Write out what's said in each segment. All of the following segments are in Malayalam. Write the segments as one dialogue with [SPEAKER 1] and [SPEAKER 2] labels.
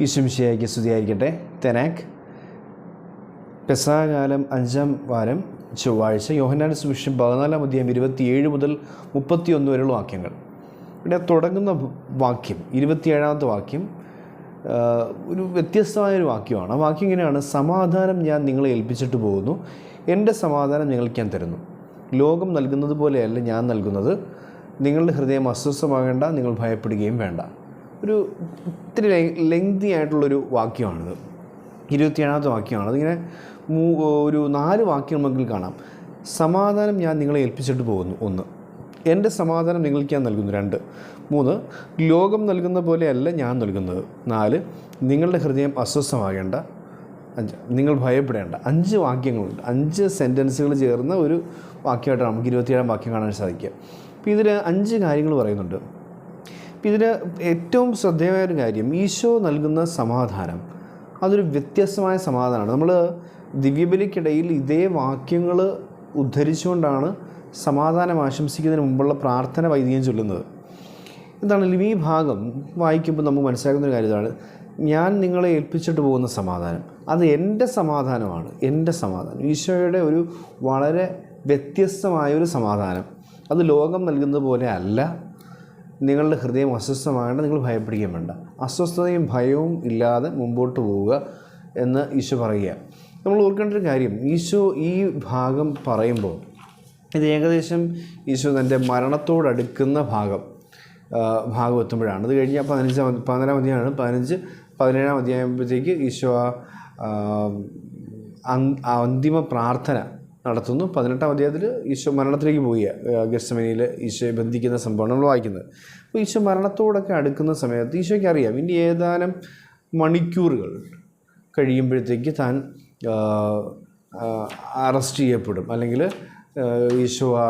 [SPEAKER 1] ഈശ്വംശിയായിക്ക് സ്തുതിയായിരിക്കട്ടെ തെനാക്ക് പെസാകാലം അഞ്ചാം വാരം ചൊവ്വാഴ്ച യോഹന്നാൻ സുവിശേഷം പതിനാലാം അധ്യായം ഇരുപത്തിയേഴ് മുതൽ മുപ്പത്തിയൊന്ന് വരെയുള്ള വാക്യങ്ങൾ. ഇവിടെ തുടങ്ങുന്ന വാക്യം ഇരുപത്തിയേഴാമത്തെ വാക്യം ഒരു വ്യത്യസ്തമായൊരു വാക്യമാണ്. ആ വാക്യം ഇങ്ങനെയാണ് സമാധാനം ഞാൻ നിങ്ങളെ ഏൽപ്പിച്ചിട്ട് പോകുന്നു. എന്റെ സമാധാനം നിങ്ങൾക്ക് ഞാൻ തരുന്നു. ലോകം നൽകുന്നത് പോലെയല്ല ഞാൻ നൽകുന്നത്. നിങ്ങളുടെ ഹൃദയം അസ്വസ്ഥമാകേണ്ട നിങ്ങൾ ഭയപ്പെടുകയും വേണ്ട. ഒരു ഇത്തിരി ലെങ്തി ആയിട്ടുള്ളൊരു വാക്യമാണിത്. ഇരുപത്തിയേഴാമത്തെ വാക്യമാണ്. അതിങ്ങനെ മൂ- ഒരു നാല് വാക്യം നമുക്ക് കാണാം. സമാധാനം ഞാൻ നിങ്ങളെ ഏൽപ്പിച്ചിട്ട് പോകുന്നു. ഒന്ന്. എന്റെ സമാധാനം നിങ്ങൾക്ക് ഞാൻ നൽകുന്നു. രണ്ട്. മൂന്ന്. ലോകം നൽകുന്ന പോലെയല്ല ഞാൻ നൽകുന്നത്. നാല്. നിങ്ങളുടെ ഹൃദയം അസ്വസ്ഥമാകേണ്ട. അഞ്ച്. നിങ്ങൾ ഭയപ്പെടേണ്ട. അഞ്ച് വാക്യങ്ങളുണ്ട്. അഞ്ച് സെന്റൻസുകൾ ചേർന്ന ഒരു വാക്യമായിട്ടാണ് നമുക്ക് ഇരുപത്തിയേഴാം വാക്യം കാണാൻ സാധിക്കുക. അപ്പോൾ ഇതിൽ അഞ്ച് കാര്യങ്ങൾ പറയുന്നുണ്ട്. ഇതിന് ഏറ്റവും ശ്രദ്ധേയമായ ഒരു കാര്യം ഈശോ നൽകുന്ന സമാധാനം. അതൊരു വ്യത്യസ്തമായ സമാധാനമാണ്. നമ്മൾ ദിവ്യബലിക്കിടയിൽ ഇതേ വാക്യങ്ങൾ ഉദ്ധരിച്ചുകൊണ്ടാണ് സമാധാനം ആശംസിക്കുന്നതിന് മുമ്പുള്ള പ്രാർത്ഥന വൈദികം ചൊല്ലുന്നത്. എന്താണെങ്കിലും ഈ ഭാഗം വായിക്കുമ്പോൾ നമുക്ക് മനസ്സിലാക്കുന്ന ഒരു കാര്യമാണ്. ഞാൻ നിങ്ങളെ ഏൽപ്പിച്ചിട്ട് പോകുന്ന സമാധാനം. അത് എന്റെ സമാധാനമാണ്. എന്റെ സമാധാനം. ഈശോയുടെ ഒരു വളരെ വ്യത്യസ്തമായൊരു സമാധാനം. അത് ലോകം നൽകുന്നത് പോലെ അല്ല. നിങ്ങളുടെ ഹൃദയം അസ്വസ്ഥമാകേണ്ട നിങ്ങൾ ഭയപ്പെടുകയും വേണ്ട. അസ്വസ്ഥതയും ഭയവും ഇല്ലാതെ മുമ്പോട്ട് പോവുക എന്ന് ഈശോ പറയുക. നമ്മൾ ഓർക്കേണ്ട ഒരു കാര്യം ഈശോ ഈ ഭാഗം പറയുമ്പോൾ ഇത് ഏകദേശം ഈശോ തന്റെ മരണത്തോടടുക്കുന്ന ഭാഗം ഭാഗം എത്തുമ്പോഴാണ്. അത് കഴിഞ്ഞ് പതിനഞ്ചാം പതിനാലാം അധ്യായമാണ്. പതിനഞ്ച് പതിനേഴാം അധ്യായമ്പോഴത്തേക്ക് ഈശോ അന്തിമ പ്രാർത്ഥന നടത്തുന്നു. പതിനെട്ടാം അധ്യായത്തിൽ ഈശോ മരണത്തിലേക്ക് പോയി ഗസ്മനിയിൽ ഈശോയെ ബന്ധിക്കുന്ന സംഭവമാണ് നമ്മൾ വായിക്കുന്നത്. അപ്പോൾ ഈശോ മരണത്തോടൊക്കെ അടുക്കുന്ന സമയത്ത് ഈശോയ്ക്ക് അറിയാം ഇനി ഏതാനും മണിക്കൂറുകൾ കഴിയുമ്പോഴത്തേക്ക് താൻ അറസ്റ്റ് ചെയ്യപ്പെടും. അല്ലെങ്കിൽ ഈശോ ആ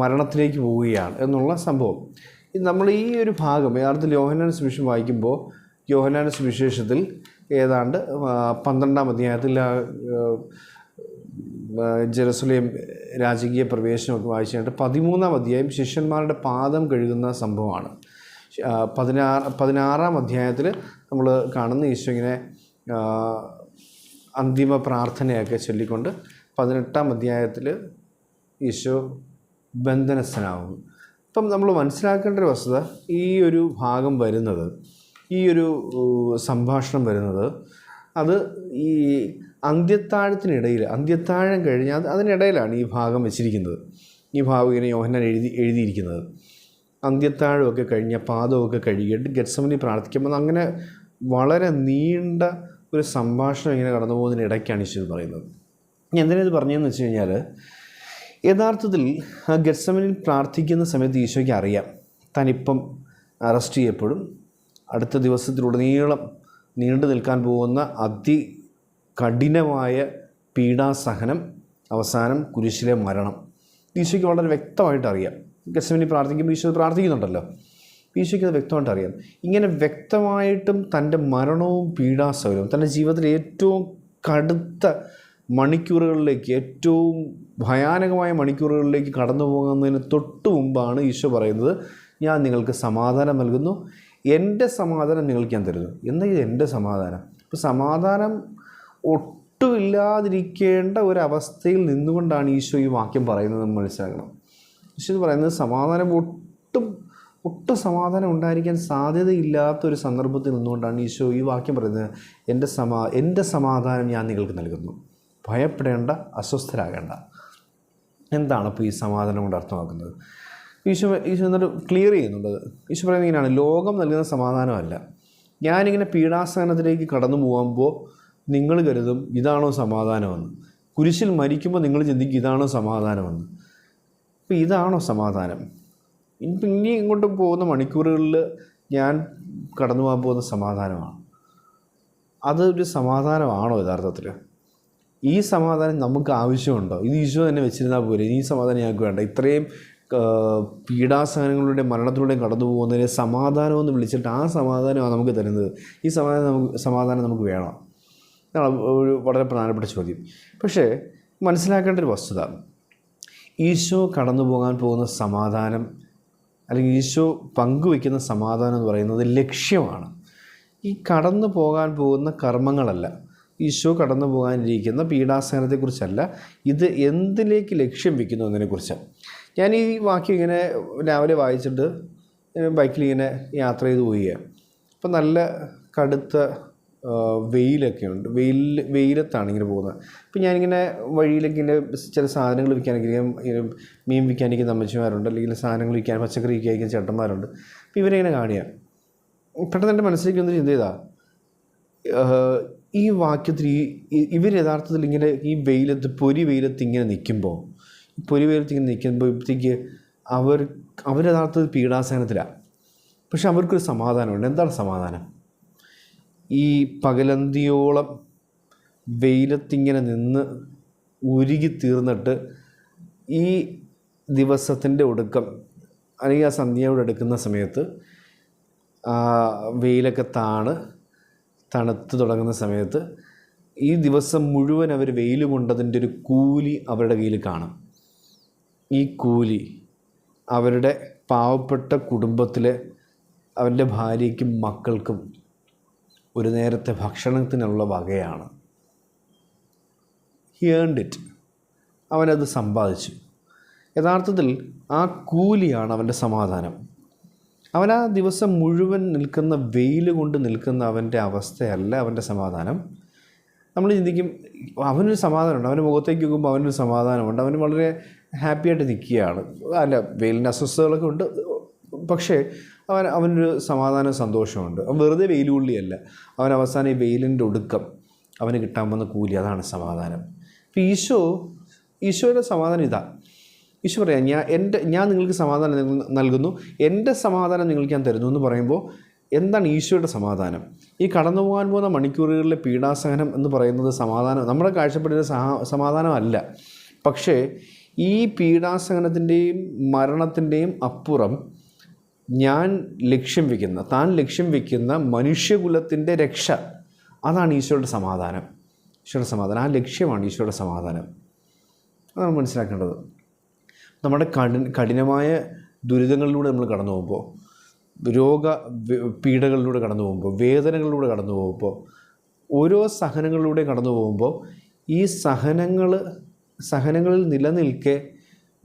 [SPEAKER 1] മരണത്തിലേക്ക് പോവുകയാണ് എന്നുള്ള സംഭവം. നമ്മൾ ഈ ഒരു ഭാഗം യഥാർത്ഥത്തിൽ യോഹനാൻ സുവിശേഷം വായിക്കുമ്പോൾ യോഹനാൻ സുവിശേഷത്തിൽ ഏതാണ്ട് പന്ത്രണ്ടാം അധ്യായത്തിൽ ജെറുസലേം രാജകീയ പ്രവേശനമൊക്കെ വായിച്ചിട്ട് പതിമൂന്നാം അധ്യായം ശിഷ്യന്മാരുടെ പാദം കഴുകുന്ന സംഭവമാണ്. പതിനാറ് പതിനാറാം അധ്യായത്തിൽ നമ്മൾ കാണുന്ന ഈശോ ഇങ്ങനെ അന്തിമ പ്രാർത്ഥനയൊക്കെ ചൊല്ലിക്കൊണ്ട് പതിനെട്ടാം അധ്യായത്തിൽ ഈശോ ബന്ധനസ്ഥനാവും അപ്പം നമ്മൾ മനസ്സിലാക്കേണ്ട ഒരു വസ്തുത ഈ ഒരു ഭാഗം വരുന്നത് ഈ ഒരു സംഭാഷണം വരുന്നത് അത് ഈ അന്ത്യത്താഴത്തിനിടയിൽ അന്ത്യത്താഴം കഴിഞ്ഞ് അത് അതിനിടയിലാണ് ഈ ഭാഗം വെച്ചിരിക്കുന്നത്. ഈ ഭാഗം ഇങ്ങനെ യോഹന്നാൻ എഴുതി എഴുതിയിരിക്കുന്നത്. അന്ത്യത്താഴമൊക്കെ കഴിഞ്ഞ പാദമൊക്കെ കഴുകിയിട്ട് ഗെറ്റ്സമനി പ്രാർത്ഥിക്കുമ്പോൾ അങ്ങനെ വളരെ നീണ്ട ഒരു സംഭാഷണം ഇങ്ങനെ കടന്നു പോകുന്നതിന് ഇടയ്ക്കാണ് പറയുന്നത്. എന്തിനാ ഇത് പറഞ്ഞതെന്ന് വെച്ച് കഴിഞ്ഞാൽ യഥാർത്ഥത്തിൽ ആ ഗെറ്റ്സമനിൽ പ്രാർത്ഥിക്കുന്ന സമയത്ത് ഈശോയ്ക്ക് അറിയാം. തനിപ്പം അറസ്റ്റ് ചെയ്യപ്പെടും. അടുത്ത ദിവസത്തിലുടനീളം നീണ്ടു നിൽക്കാൻ പോകുന്ന അതി കഠിനമായ പീഡാസഹനം അവസാനം കുരിശിലെ മരണം. ഈശോയ്ക്ക് വളരെ വ്യക്തമായിട്ട് അറിയാം. ഗസമിനി പ്രാർത്ഥിക്കുമ്പോൾ ഈശോ പ്രാർത്ഥിക്കുന്നുണ്ടല്ലോ. ഈശോയ്ക്ക് അത് വ്യക്തമായിട്ട് അറിയാം. ഇങ്ങനെ വ്യക്തമായിട്ടും തന്റെ മരണവും പീഡാസഹനവും തന്റെ ജീവിതത്തിലെ ഏറ്റവും കടുത്ത മണിക്കൂറുകളിലേക്ക് ഏറ്റവും ഭയാനകമായ മണിക്കൂറുകളിലേക്ക് കടന്നു പോകുന്നതിന് തൊട്ട് മുമ്പാണ് ഈശോ പറയുന്നത് ഞാൻ നിങ്ങൾക്ക് സമാധാനം നൽകുന്നു. എന്റെ സമാധാനം നിങ്ങൾക്ക് ഞാൻ തരുന്നു. എന്നാൽ ഇത് എന്റെ സമാധാനം? ഇപ്പോൾ സമാധാനം ഒട്ടുമില്ലാതിരിക്കേണ്ട ഒരവസ്ഥയിൽ നിന്നുകൊണ്ടാണ് ഈശോ ഈ വാക്യം പറയുന്നത് നമ്മൾ മനസ്സിലാക്കണം. ഈശോ എന്ന് പറയുന്നത് സമാധാനം ഒട്ടും ഒട്ടും സമാധാനം ഉണ്ടായിരിക്കാൻ സാധ്യതയില്ലാത്ത ഒരു സന്ദർഭത്തിൽ നിന്നുകൊണ്ടാണ് ഈശോ ഈ വാക്യം പറയുന്നത് എന്റെ സമാ എന്റെ സമാധാനം ഞാൻ നിങ്ങൾക്ക് നൽകുന്നു. ഭയപ്പെടേണ്ട അസ്വസ്ഥരാകേണ്ട. എന്താണ് ഇപ്പോൾ ഈ സമാധാനം കൊണ്ട് അർത്ഥമാക്കുന്നത്? ഈശോ ഈശോ എന്നിട്ട് ക്ലിയർ ചെയ്യുന്നുണ്ട്. ഈശോ പറയുന്നത് ഇങ്ങനെയാണ് ലോകം നൽകുന്ന സമാധാനമല്ല. ഞാനിങ്ങനെ പീഡാസനത്തിലേക്ക് കടന്നു പോകുമ്പോൾ നിങ്ങൾ കരുതും ഇതാണോ സമാധാനമെന്ന്. കുരിശിൽ മരിക്കുമ്പോൾ നിങ്ങൾ ചിന്തിക്കും ഇതാണോ സമാധാനമെന്ന്. അപ്പോൾ ഇതാണോ സമാധാനം? ഇപ്പം ഇനി ഇങ്ങോട്ട് പോകുന്ന മണിക്കൂറുകളിൽ ഞാൻ കടന്നു പോകാൻ പോകുന്ന സമാധാനമാണ്. അതൊരു സമാധാനമാണോ യഥാർത്ഥത്തിൽ? ഈ സമാധാനം നമുക്ക് ആവശ്യമുണ്ടോ? ഇത് ഈശോ തന്നെ വെച്ചിരുന്നാൽ പോരെ. ഈ സമാധാനം ഞങ്ങൾക്ക് വേണ്ട. ഇത്രയും പീഡാസഹനങ്ങളുടെ മരണത്തിലൂടെ കടന്നു പോകുന്നതിന് സമാധാനമെന്ന് വിളിച്ചിട്ട് ആ സമാധാനമാണ് നമുക്ക് തരുന്നത്. ഈ സമാധാനം നമുക്ക് സമാധാനം നമുക്ക് വേണം. ഇതാണ് ഒരു വളരെ പ്രധാനപ്പെട്ട ചോദ്യം. പക്ഷേ മനസ്സിലാക്കേണ്ട ഒരു വസ്തുത. ഈശോ കടന്നു പോകാൻ പോകുന്ന സമാധാനം അല്ലെങ്കിൽ ഈശോ പങ്കുവയ്ക്കുന്ന സമാധാനം എന്ന് പറയുന്നത് ലക്ഷ്യമാണ്. ഈ കടന്നു പോകാൻ പോകുന്ന കർമ്മങ്ങളല്ല. ഈശോ കടന്നു പോകാനിരിക്കുന്ന പീഡാസഹനത്തെക്കുറിച്ചല്ല. ഇത് എന്തിലേക്ക് ലക്ഷ്യം വയ്ക്കുന്നു എന്നതിനെക്കുറിച്ചാണ് ഞാൻ ഈ വാക്യം ഇങ്ങനെ രാവിലെ വായിച്ചിട്ട് ബൈക്കിൽ ഇങ്ങനെ യാത്ര ചെയ്ത് പോവുകയാണ് അപ്പം നല്ല കടുത്ത വെയിലൊക്കെ ഉണ്ട്. വെയിൽ വെയിലത്താണ് ഇങ്ങനെ പോകുന്നത്. അപ്പം ഞാനിങ്ങനെ വഴിയിലൊക്കെ ഇങ്ങനെ ചില സാധനങ്ങൾ വിൽക്കാനൊക്കെ ഇങ്ങനെ മീൻ വിൽക്കാനിരിക്കുന്ന അമ്മച്ചിമാരുണ്ട് അല്ലെങ്കിൽ സാധനങ്ങൾ വിൽക്കാൻ പച്ചക്കറി വിൽക്കാനിരിക്കുന്ന ചേട്ടന്മാരുണ്ട്. അപ്പോൾ ഇവരെ കാണുക പെട്ടെന്ന് എന്റെ മനസ്സിലേക്ക് ഒന്ന് ചിന്ത ചെയ്താൽ ഈ വാക്യത്തിൽ ഈ- ഇവർ യഥാർത്ഥത്തിൽ ഇങ്ങനെ ഈ വെയിലത്ത് പൊരി വെയിലത്ത് ഇങ്ങനെ നിൽക്കുമ്പോൾ പൊരി നിൽക്കുമ്പോൾ ഇങ്ങനെ നിൽക്കുമ്പോഴത്തേക്ക് അവർ അവർ യഥാർത്ഥത്തിൽ പീഡാസഹനത്തിലാണ് പക്ഷെ അവർക്കൊരു സമാധാനമുണ്ട്. എന്താണ് സമാധാനം? ഈ പകലന്തിയോളം വെയിലത്തിങ്ങനെ നിന്ന് ഉരുകി തീർന്നിട്ട് ഈ ദിവസത്തിന്റെ ഒടുക്കം അല്ലെങ്കിൽ ആ സന്ധ്യയോട് എടുക്കുന്ന സമയത്ത് വെയിലൊക്കെ താണ് തണുത്ത് തുടങ്ങുന്ന സമയത്ത് ഈ ദിവസം മുഴുവൻ അവർ വെയിൽ കൊണ്ടതിന്റെ ഒരു കൂലി അവരുടെ കയ്യിൽ കാണും. ഈ കൂലി അവരുടെ പാവപ്പെട്ട കുടുംബത്തിലെ അവന്റെ ഭാര്യയ്ക്കും മക്കൾക്കും ഒരു നേരത്തെ ഭക്ഷണത്തിനുള്ള വകയാണ്. ഹി ഏൺഡ് ഇറ്റ് അവനത് സമ്പാദിച്ചു. യഥാർത്ഥത്തിൽ ആ കൂലിയാണ് അവന്റെ സമാധാനം. അവൻ ആ ദിവസം മുഴുവൻ നിൽക്കുന്ന വെയിൽ കൊണ്ട് നിൽക്കുന്ന അവന്റെ അവസ്ഥയല്ല അവന്റെ സമാധാനം. നമ്മൾ ചിന്തിക്കും അവനൊരു സമാധാനമുണ്ട്. അവന്റെ മുഖത്തേക്ക് നോക്കുമ്പോൾ അവനൊരു സമാധാനമുണ്ട്. അവന് വളരെ ഹാപ്പി ആയിട്ട് നിൽക്കുകയാണ്. അല്ല വെയിലിന്റെ അസ്വസ്ഥതകളൊക്കെ ഉണ്ട്. പക്ഷേ അവൻ അവനൊരു സമാധാനം സന്തോഷമുണ്ട് അവൻ വെറുതെ വെയിലുള്ളിയല്ല. അവൻ അവസാനം ഈ വെയിലിന്റെ ഒടുക്കം അവന് കിട്ടാൻ വന്ന കൂലി അതാണ് സമാധാനം. അപ്പോൾ ഈശോ ഈശോയുടെ സമാധാനം ഇതാ. ഈശോ പറയാം ഞാൻ എന്റെ ഞാൻ നിങ്ങൾക്ക് സമാധാനം നൽകുന്നു എന്റെ സമാധാനം നിങ്ങൾക്ക് ഞാൻ തരുന്നു എന്ന് പറയുമ്പോൾ എന്താണ് ഈശോയുടെ സമാധാനം? ഈ കടന്നു പോകാൻ പോകുന്ന മണിക്കൂറുകളിലെ പീഡാസഹനം എന്ന് പറയുന്നത് സമാധാനം നമ്മുടെ കാഴ്ചപ്പാടിന്റെ സമാധാനമല്ല പക്ഷേ ഈ പീഡാസഹനത്തിന്റെയും മരണത്തിന്റെയും അപ്പുറം ഞാൻ ലക്ഷ്യം വയ്ക്കുന്ന താൻ ലക്ഷ്യം വയ്ക്കുന്ന മനുഷ്യകുലത്തിന്റെ രക്ഷ അതാണ് ഈശോയുടെ സമാധാനം. ഈശോയുടെ സമാധാനം ആ ലക്ഷ്യമാണ് ഈശോയുടെ സമാധാനം. അതാണ് മനസ്സിലാക്കേണ്ടത്. നമ്മുടെ കഠിന കഠിനമായ ദുരിതങ്ങളിലൂടെ നമ്മൾ കടന്നു പോകുമ്പോൾ രോഗ പീഡകളിലൂടെ കടന്നു പോകുമ്പോൾ വേദനകളിലൂടെ കടന്നു പോകുമ്പോൾ ഓരോ സഹനങ്ങളിലൂടെ കടന്നു പോകുമ്പോൾ ഈ സഹനങ്ങൾ സഹനങ്ങളിൽ നിലനിൽക്കെ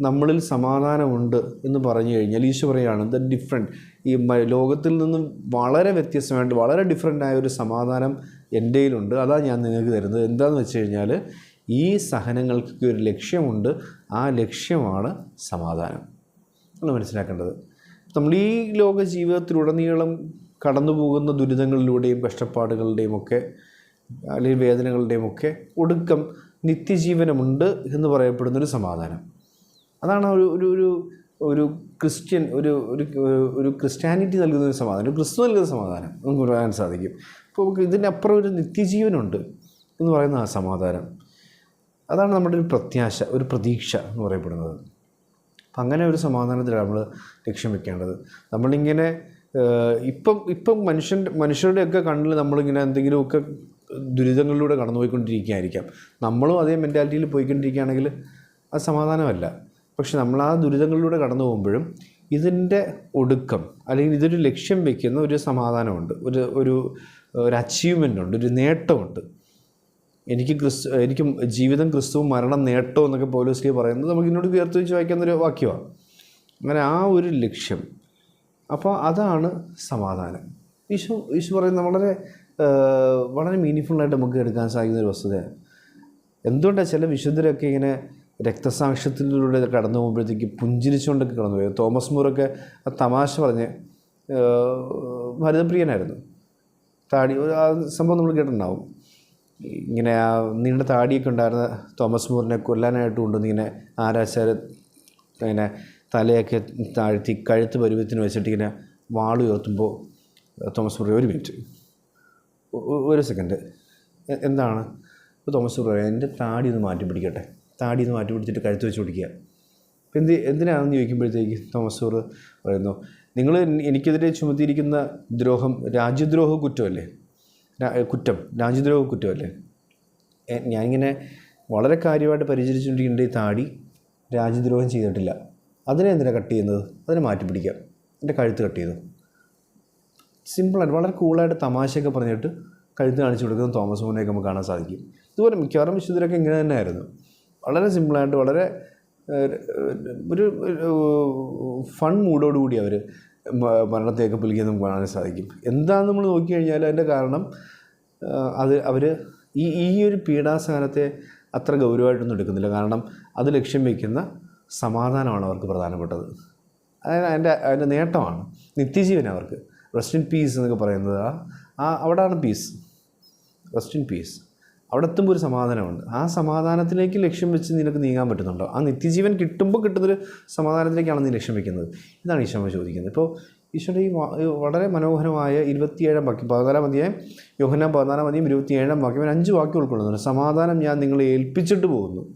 [SPEAKER 1] നമ്മളിൽ സമാധാനമുണ്ട് എന്ന് പറഞ്ഞു കഴിഞ്ഞാൽ ഈശോ പറയുകയാണ് ദ ഡിഫറെന്റ് ഈ ലോകത്തിൽ നിന്നും വളരെ വ്യത്യസ്തമായിട്ട് വളരെ ഡിഫറെന്റ് ആയ ഒരു സമാധാനം എന്റെ കയ്യിലുണ്ട്. അതാണ് ഞാൻ നിങ്ങൾക്ക് തരുന്നത്. എന്താണെന്ന് വെച്ച് കഴിഞ്ഞാൽ ഈ സഹനങ്ങൾക്ക് ഒരു ലക്ഷ്യമുണ്ട്. ആ ലക്ഷ്യമാണ് സമാധാനം. നമ്മൾ മനസ്സിലാക്കേണ്ടത്. നമ്മൾ ഈ ലോക ജീവിതത്തിലുടനീളം കടന്നു പോകുന്ന ദുരിതങ്ങളിലൂടെയും കഷ്ടപ്പാടുകളുടെയും ഒക്കെ അല്ലെങ്കിൽ വേദനകളുടെയും ഒക്കെ ഒടുക്കം നിത്യജീവനമുണ്ട് എന്ന് പറയപ്പെടുന്നൊരു സമാധാനം. അതാണ് ഒരു ഒരു ഒരു ഒരു ക്രിസ്ത്യൻ ഒരു ഒരു ഒരു ക്രിസ്ത്യാനിറ്റി നൽകുന്ന ഒരു സമാധാനം ഒരു ക്രിസ്തു നൽകുന്ന സമാധാനം നമുക്ക് പറയാൻ സാധിക്കും. അപ്പോൾ നമുക്ക് ഇതിനപ്പുറം ഒരു നിത്യജീവനുണ്ട് എന്ന് പറയുന്ന ആ സമാധാനം. അതാണ് നമ്മുടെ ഒരു പ്രത്യാശ ഒരു പ്രതീക്ഷ എന്ന് പറയപ്പെടുന്നത്. അപ്പം അങ്ങനെ ഒരു സമാധാനത്തിലാണ് നമ്മൾ ലക്ഷ്യം വെക്കേണ്ടത്. നമ്മളിങ്ങനെ ഇപ്പം ഇപ്പം മനുഷ്യൻ മനുഷ്യരുടെയൊക്കെ കണ്ണിൽ നമ്മളിങ്ങനെ എന്തെങ്കിലുമൊക്കെ ദുരിതങ്ങളിലൂടെ കടന്നുപോയിക്കൊണ്ടിരിക്കുകയായിരിക്കാം. നമ്മളും അതേ മെന്റാലിറ്റിയിൽ പോയിക്കൊണ്ടിരിക്കുകയാണെങ്കിൽ അത് സമാധാനമല്ല. പക്ഷെ നമ്മൾ ആ ദുരിതങ്ങളിലൂടെ കടന്നു പോകുമ്പോഴും ഇതിന്റെ ഒടുക്കം അല്ലെങ്കിൽ ഇതൊരു ലക്ഷ്യം വയ്ക്കുന്ന ഒരു സമാധാനമുണ്ട്. ഒരു ഒരു ഒരു അച്ചീവ്മെന്റ് ഉണ്ട്. ഒരു നേട്ടമുണ്ട്. എനിക്ക് ക്രിസ്തു എനിക്ക് ജീവിതം ക്രിസ്തുവും മരണം നേട്ടം എന്നൊക്കെ പൗലോസ്ലി പറയുന്നത് നമുക്ക് ഇന്നോട് ഉയർത്തി വെച്ച് വായിക്കുന്ന ഒരു വാക്യമാണ്. അങ്ങനെ ആ ഒരു ലക്ഷ്യം. അപ്പോൾ അതാണ് സമാധാനം. ഈശോ ഈശോ പറയുന്നത് വളരെ വളരെ മീനിങ് നമുക്ക് എടുക്കാൻ സാധിക്കുന്ന ഒരു വസ്തുതയാണ്. എന്തുകൊണ്ടാണ് ചില വിശുദ്ധരൊക്കെ ഇങ്ങനെ രക്തസാക്ഷ്യത്തിലൂടെ കടന്നു പോകുമ്പോഴത്തേക്ക് പുഞ്ചിരിച്ചുകൊണ്ടൊക്കെ കടന്നു പോയത് തോമസ് മൂറൊക്കെ ആ തമാശ പറഞ്ഞ് ഭരതപ്രിയനായിരുന്നു താടി ആ സംഭവം നമ്മൾ കേട്ടിട്ടുണ്ടാവും. ഇങ്ങനെ ആ നീണ്ട താടിയൊക്കെ ഉണ്ടായിരുന്ന തോമസ് മൂറിനെ കൊല്ലാനായിട്ട് കൊണ്ടുവന്ന് ഇങ്ങനെ ആരാച്ചാർ ഇങ്ങനെ തലയൊക്കെ താഴ്ത്തി കഴുത്ത് പരുവത്തിന് വെച്ചിട്ട് ഇങ്ങനെ വാളുയർത്തുമ്പോൾ തോമസ് മൂറി ഒരു മിനിറ്റ് ഒരു സെക്കൻഡ് എന്താണ്? ഇപ്പോൾ തോമസ് പറയാം എന്റെ താടി ഒന്ന് മാറ്റി പിടിക്കട്ടെ. താടി ഒന്ന് മാറ്റി പിടിച്ചിട്ട് കഴുത്ത് വെച്ച് പിടിക്കുക. എന്ത് എന്തിനാണെന്ന് ചോദിക്കുമ്പോഴത്തേക്ക് തോമസ് മൂറ് പറയുന്നു നിങ്ങൾ എനിക്കെതിരെ ചുമത്തിയിരിക്കുന്ന ദ്രോഹം രാജ്യദ്രോഹ കുറ്റമല്ലേ? കുറ്റം രാജ്യദ്രോഹ കുറ്റമല്ലേ? ഞാനിങ്ങനെ വളരെ കാര്യമായിട്ട് പരിചരിച്ചുകൊണ്ടിരിക്കേണ്ട ഈ താടി രാജ്യദ്രോഹം ചെയ്തിട്ടില്ല. അതിനെ എന്തിനാണ് കട്ട് ചെയ്യുന്നത്? അതിനെ മാറ്റി പിടിക്കാം എന്റെ കഴുത്ത് കട്ട് ചെയ്തു. സിമ്പിളായിട്ട് വളരെ കൂളായിട്ട് തമാശയൊക്കെ പറഞ്ഞിട്ട് കഴുത്ത് കാണിച്ചു കൊടുക്കുന്ന തോമസ് മോനെയൊക്കെ നമുക്ക് കാണാൻ സാധിക്കും. ഇതുപോലെ മിക്കവാറും വിശുദ്ധരൊക്കെ ഇങ്ങനെ തന്നെയായിരുന്നു. വളരെ സിമ്പിളായിട്ട് വളരെ ഒരു ഫൺ മൂഡോടുകൂടി അവർ മരണത്തെയൊക്കെ പുലിക്കുന്നത് നമുക്ക് കാണാൻ സാധിക്കും. എന്താണെന്ന് നമ്മൾ നോക്കിക്കഴിഞ്ഞാൽ അതിന്റെ കാരണം അത് അവർ ഈ ഈ ഒരു പീഡാസഹനത്തെ അത്ര ഗൗരവമായിട്ടൊന്നും എടുക്കുന്നില്ല. കാരണം അത് ലക്ഷ്യം വയ്ക്കുന്ന സമാധാനമാണ് അവർക്ക് പ്രധാനപ്പെട്ടത്. അതായത് അതിന്റെ അതിന്റെ നേട്ടമാണ് നിത്യജീവൻ അവർക്ക്. റെസ്റ്റ് ഇൻ പീസ് എന്നൊക്കെ പറയുന്നത് ആ- ആ അവിടെയാണ് പീസ് റെസ്റ്റ് ഇൻ പീസ് അവിടെ എത്തുമ്പോൾ ഒരു സമാധാനമുണ്ട്. ആ സമാധാനത്തിലേക്ക് ലക്ഷ്യം വെച്ച് നിനക്ക് നീങ്ങാൻ പറ്റുന്നുണ്ടോ? ആ നിത്യജീവൻ കിട്ടുമ്പോൾ കിട്ടുന്നൊരു സമാധാനത്തിലേക്കാണ് നീ ലക്ഷ്യം വെക്കുന്നത്. ഇതാണ് ഈശോമ്മ ചോദിക്കുന്നത്. ഇപ്പോൾ ഈശോയുടെ ഈ വളരെ മനോഹരമായ ഇരുപത്തിയേഴാം വാക്യം പതിനാലാം അധ്യായം യോഹന്നാൻ പതിനാലാം അധ്യായം ഇരുപത്തിയേഴാം വാക്യം ഇവൻ അഞ്ച് വാക്യം ഉൾക്കൊള്ളുന്നുണ്ട്. സമാധാനം ഞാൻ നിങ്ങളെ ഏൽപ്പിച്ചിട്ട് പോകുന്നു.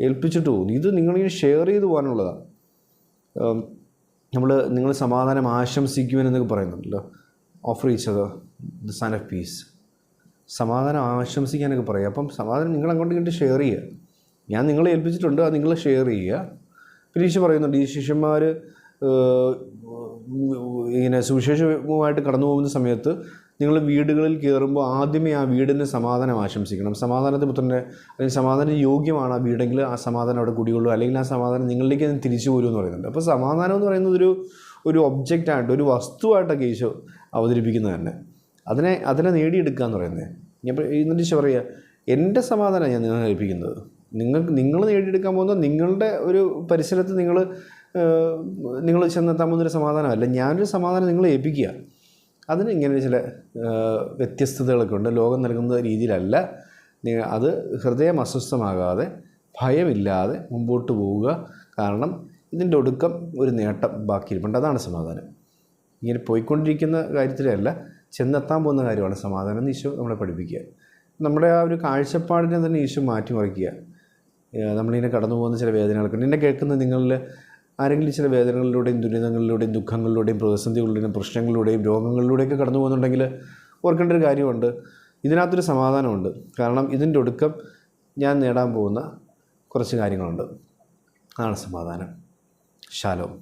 [SPEAKER 1] ഏൽപ്പിച്ചിട്ട് പോകുന്നു. ഇത് നിങ്ങളിങ്ങനെ ഷെയർ ചെയ്തു പോകാനുള്ളതാണ് നമ്മൾ നിങ്ങൾ സമാധാനം ആശംസിക്കുമെന്നൊക്കെ പറയുന്നുണ്ടല്ലോ. ഓഫർ ഈച്ചത് ദ സൺ ഓഫ് പീസ് സമാധാനം ആശംസിക്കാനൊക്കെ പറയും. അപ്പം സമാധാനം നിങ്ങൾ അങ്ങോട്ട് ഇങ്ങോട്ട് ഷെയർ ചെയ്യുക. ഞാൻ നിങ്ങളെ ഏൽപ്പിച്ചിട്ടുണ്ട് അത് നിങ്ങൾ ഷെയർ ചെയ്യുക. പിന്നെ ഈശോ പറയുന്നുണ്ട് ഈ ശിഷ്യന്മാർ ഇങ്ങനെ സുവിശേഷവുമായിട്ട് കടന്നു പോകുന്ന സമയത്ത് നിങ്ങൾ വീടുകളിൽ കയറുമ്പോൾ ആദ്യമേ ആ വീടിന് സമാധാനം ആശംസിക്കണം. സമാധാനത്തെ പുത്രന്റെ അല്ലെങ്കിൽ സമാധാനം യോഗ്യമാണ് ആ വീടെങ്കിൽ ആ സമാധാനം അവിടെ കുടിയുള്ളൂ അല്ലെങ്കിൽ ആ സമാധാനം നിങ്ങളിലേക്ക് തിരിച്ചു പോരും എന്ന് പറയുന്നുണ്ട്. അപ്പോൾ സമാധാനം എന്ന് പറയുന്നത് ഒരു ഒരു ഒബ്ജക്റ്റായിട്ട് ഒരു വസ്തുവായിട്ടൊക്കെ ഈശോ അവതരിപ്പിക്കുന്നത് തന്നെ. അതിനെ അതിനെ നേടിയെടുക്കുക എന്ന് പറയുന്നത്. ഞാൻ എന്നിട്ട് ഈശോ പറയുക എന്റെ സമാധാനം ഞാൻ നിങ്ങളെ ഏൽപ്പിക്കുന്നത്. നിങ്ങൾ നിങ്ങൾ നേടിയെടുക്കാൻ പോകുന്ന നിങ്ങളുടെ ഒരു പരിസരത്ത് നിങ്ങൾ നിങ്ങൾ ചെന്നെത്താൻ പോകുന്നൊരു സമാധാനമല്ല. ഞാനൊരു സമാധാനം നിങ്ങളെ ഏൽപ്പിക്കുക. അതിന് ഇങ്ങനെ ചില വ്യത്യസ്തതകളൊക്കെ ഉണ്ട്. ലോകം നൽകുന്ന രീതിയിലല്ല. അത് ഹൃദയം അസ്വസ്ഥമാകാതെ ഭയമില്ലാതെ മുമ്പോട്ട് പോവുക കാരണം ഇതിന്റെ ഒടുക്കം ഒരു നേട്ടം ബാക്കി ബാക്കിയിരിപ്പുണ്ട്. അതാണ് സമാധാനം. ഇങ്ങനെ പോയിക്കൊണ്ടിരിക്കുന്ന കാര്യത്തിലല്ല ചെന്നെത്താൻ പോകുന്ന കാര്യമാണ് സമാധാനം എന്ന് ഈശോ നമ്മളെ പഠിപ്പിക്കുക. നമ്മുടെ ആ ഒരു കാഴ്ചപ്പാടിനെ തന്നെ ഈശോ മാറ്റിമറിക്കുക. നമ്മളിങ്ങനെ കടന്നു പോകുന്ന ചില വേദനകളൊക്കെ ഉണ്ട്. എന്നെ കേൾക്കുന്ന നിങ്ങളിൽ ആരെങ്കിലും ചില വേദനകളിലൂടെയും ദുരിതങ്ങളിലൂടെയും ദുഃഖങ്ങളിലൂടെയും പ്രതിസന്ധികളിലൂടെയും പ്രശ്നങ്ങളിലൂടെയും രോഗങ്ങളിലൂടെയൊക്കെ കടന്നു പോകുന്നുണ്ടെങ്കിൽ ഓർക്കേണ്ട ഒരു കാര്യമുണ്ട്. ഇതിനകത്തൊരു സമാധാനമുണ്ട്. കാരണം ഇതിന്റെ ഒടുക്കം ഞാൻ നേടാൻ പോകുന്ന കുറച്ച് കാര്യങ്ങളുണ്ട്. അതാണ് സമാധാനം. ശാലോ.